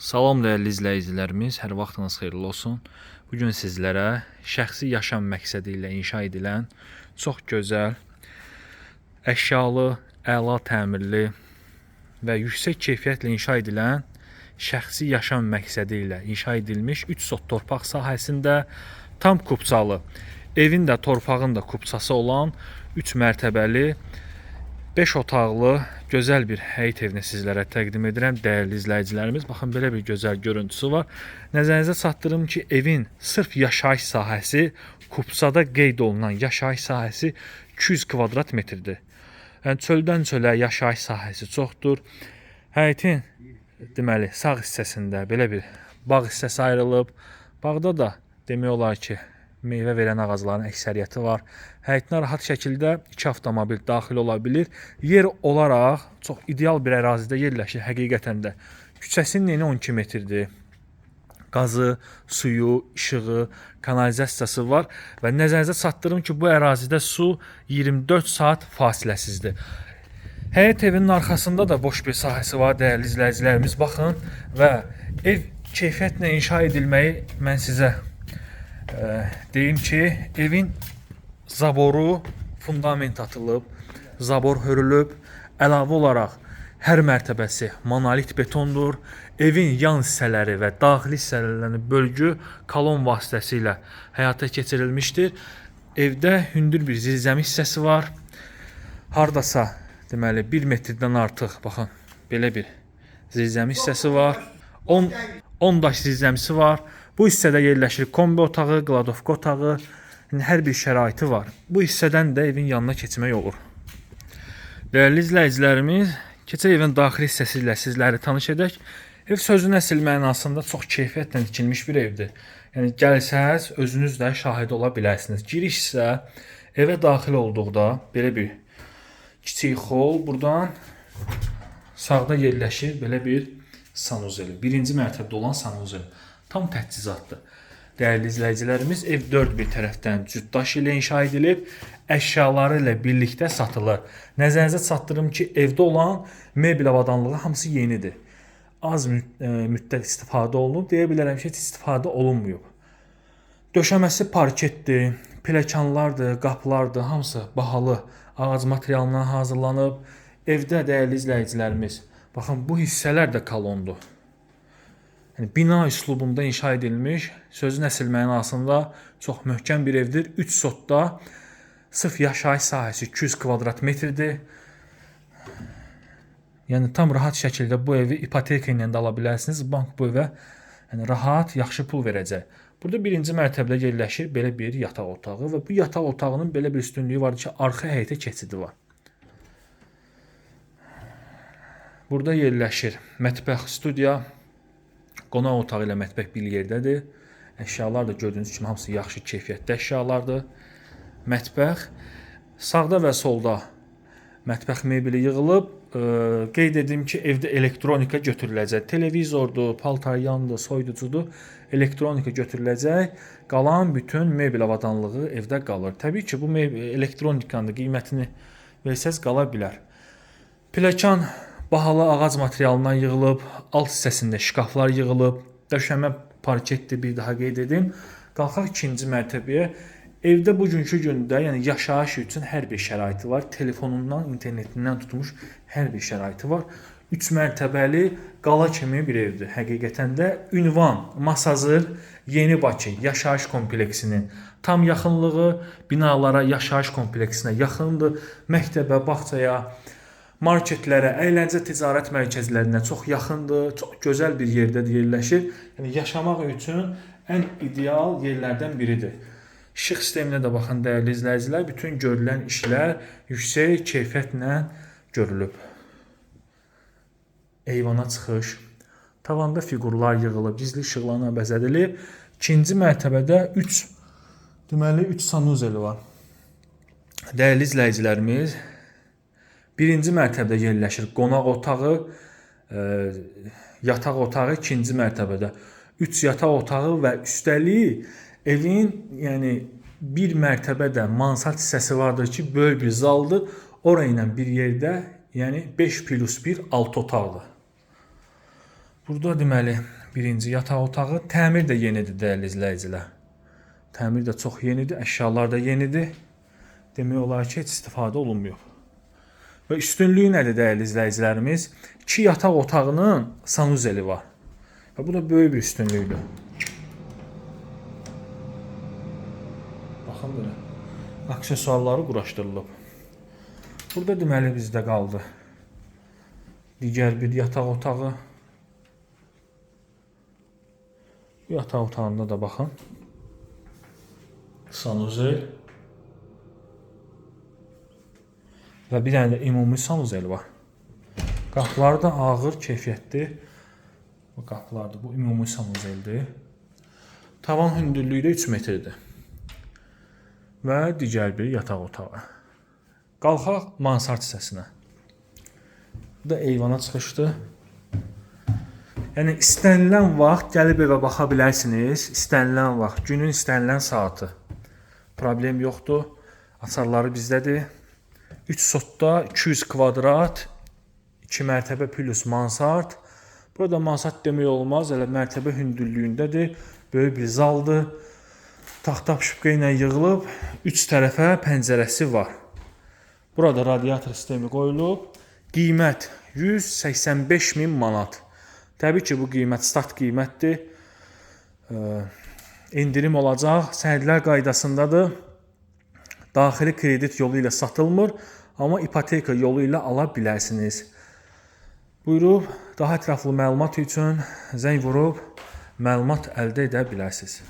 Salam dəyərli izləyicilərimiz, hər vaxtınız xeyirli olsun. Bu gün sizlərə şəxsi yaşam məqsədi ilə inşa edilən çox gözəl, əşyalı, əla təmirli və yüksək keyfiyyətlə inşa edilən şəxsi yaşam məqsədi ilə inşa edilmiş 3 sot torpaq sahəsində tam kupçalı, evin də torpağın da kupçası olan 3 mərtəbəli 5 otaqlı gözəl bir həyət evini sizlərə təqdim edirəm. Dəyərli izləyicilərimiz, baxın belə bir gözəl görüntüsü var. Nəzərinizə çatdırım ki, evin sırf yaşayış sahəsi kupsada qeyd olunan yaşayış sahəsi 200 kvadrat metrdir. Yəni çöldən çölə yaşayış sahəsi çoxdur. Həyətin deməli sağ hissəsində belə bir bağ hissəsi ayrılıb. Bağda da demək olar ki, meyvə verən ağacların əksəriyyəti var. Həyətinə rahat şəkildə 2 avtomobil daxil ola bilər. Yer olaraq çox ideal bir ərazidə yerləşir həqiqətən də. Küçəsinin eni 12 metrdir. Qazı, suyu, işığı, kanalizasiyası var və nəzərinizə çatdırım ki, bu ərazidə su 24 saat fasiləsizdir. Həyət evinin arxasında da boş bir sahəsi var dəyərli izləyicilərimiz. Baxın və ev keyfiyyətlə inşa edilməyi mən sizə deyim ki, evin zaboru fundament atılıb, zabor hörülüb, əlavə olaraq hər mərtəbəsi monolit betondur. Evin yan hissələri və daxili hissələrini bölgü kolon vasitəsilə həyata keçirilmişdir. Evdə hündür bir zirzəmi hissəsi var. Hardasa deməli 1 metrdən artıq baxın belə bir zirzəmi hissəsi var. 10 10 daş zirzəmisi var. Bu hissədə yerləşir kombi otağı, qladovka otağı, yəni hər bir şəraiti var. Bu hissədən də evin yanına keçmək olur. Dəyərli izləyicilərimiz, keçək evin daxili hissəsi ilə sizləri tanış edək. Ev sözün əsl mənasında çox keyfiyyətlə tikilmiş bir evdir. Yəni gəlsəz özünüz də şahid ola bilərsiniz. Giriş isə evə daxil olduqda belə bir kiçik hol, burdan sağda yerləşir belə bir sanuzel. Birinci mərtəbədə olan sanuzel. Tam təchizatdır. Dəyərli izləyicilərimiz, ev 4 bir tərəfdən cütdaş ilə inşa edilib, əşyaları ilə birlikdə satılır. Nəzərinizə çatdırım ki, evdə olan mebel avadanlığı hamısı yenidir. Az e, müddət istifadə olunub, deyə bilərəm ki, heç istifadə olunmayıb. Döşəməsi parketdir, pilləkənlərdir, qapılardır, hamısı bahalı ağac materialından hazırlanıb. Evdə dəyərli izləyicilərimiz, baxın bu hissələr də kolondur. Yəni bina üslubunda inşa edilmiş, sözün əsl mənasında çox möhkəm bir evdir. 3 sotda sırf yaşayış sahəsi 200 kvadrat metrdir. Yəni tam rahat şəkildə bu evi ipoteka ilə də ala bilərsiniz. Bank bu evə yəni rahat, yaxşı pul verəcək. Burada birinci mərtəbədə yerləşir belə bir yataq otağı və bu yataq otağının belə bir üstünlüyü var ki, arxa həyətə keçidi var. Burada yerləşir mətbəx, studiya, qonaq otağı ilə mətbəx bir yerdədir. Əşyalar da gördüyünüz kimi hamısı yaxşı keyfiyyətli əşyalardır. Mətbəx sağda və solda mətbəx mebeli yığılıb. E, qeyd edim ki, evdə elektronika götürüləcək. Televizordur, paltaryandır, soyuducudur, elektronika götürüləcək. Qalan bütün mebel avadanlığı evdə qalır. Təbii ki, bu elektronikanın qiymətini versəz qala bilər. Pilləkən bahalı ağac materialından yığılıb, alt hissəsində şkaflar yığılıb, döşəmə parketdir bir daha qeyd edim. Qalxaq ikinci mərtəbəyə. Evdə bugünkü gündə, yəni yaşayış üçün hər bir şəraiti var. Telefonundan, internetindən tutmuş hər bir şəraiti var. 3 mərtəbəli qala kimi bir evdir. Həqiqətən də ünvan Masazır Yeni Bakı yaşayış kompleksinin tam yaxınlığı binalara, yaşayış kompleksinə yaxındır. Məktəbə, bağçaya, marketlərə, əyləncə ticarət mərkəzlərinə çox yaxındır, çox gözəl bir yerdədir yerləşir. Yəni yaşamaq üçün ən ideal yerlərdən biridir. İşıq sisteminə də baxın dəyərli izləyicilər, bütün görülən işlər yüksək keyfiyyətlə görülüb. Eyvana çıxış, tavanda fiqurlar yığılıb, gizli işıqlarla bəzədilib. İkinci mərtəbədə 3 deməli 3 sanuzel var. Dəyərli izləyicilərimiz, Birinci mərtəbədə yerləşir qonaq otağı, e, yataq otağı ikinci mərtəbədə. 3 yataq otağı və üstəlik evin yəni bir mərtəbədə mansard hissəsi vardır ki, böyük bir zaldır. Ora ilə bir yerdə, yəni 5 plus 1 6 otaqdır. Burada deməli birinci yataq otağı, təmir də yenidir dəyərli izləyicilər. Təmir də çox yenidir, əşyalar da yenidir. Demək olar ki, heç istifadə olunmuyor. Və üstünlüyü nədir dəyərli izləyicilərimiz? 2 yataq otağının sanuzeli var. Və bu da böyük bir üstünlükdür. Baxın belə. Aksesuarları quraşdırılıb. Burada deməli bizdə qaldı. Digər bir yataq otağı. Bu yataq otağında da baxın. Sanuzel. Və bir dənə də ümumi sanuzel var. Qapıları da ağır keyfiyyətli. Bu qapılardır. Bu ümumi sanuzeldir. Tavan hündürlüyü də 3 metrdir. Və digər bir yataq otağı. Qalxaq mansard hissəsinə. Bu da eyvana çıxışdır. Yəni istənilən vaxt gəlib evə baxa bilərsiniz. İstənilən vaxt, günün istənilən saatı. Problem yoxdur. Açarları bizdədir. 3 sotda 200 kvadrat, 2 mərtəbə plus mansard. Burada mansard demək olmaz, elə mərtəbə hündürlüyündədir. Böyük bir zaldır. Taxta şübhə ilə yığılıb, 3 tərəfə pəncərəsi var. Burada radiator sistemi qoyulub. Qiymət 185 min manat. Təbii ki, bu qiymət start qiymətdir. Endirim olacaq. Sənədlər qaydasındadır. Daxili kredit yolu ilə satılmır, amma ipoteka yolu ilə ala bilərsiniz. Buyurub daha ətraflı məlumat üçün zəng vurub məlumat əldə edə bilərsiniz.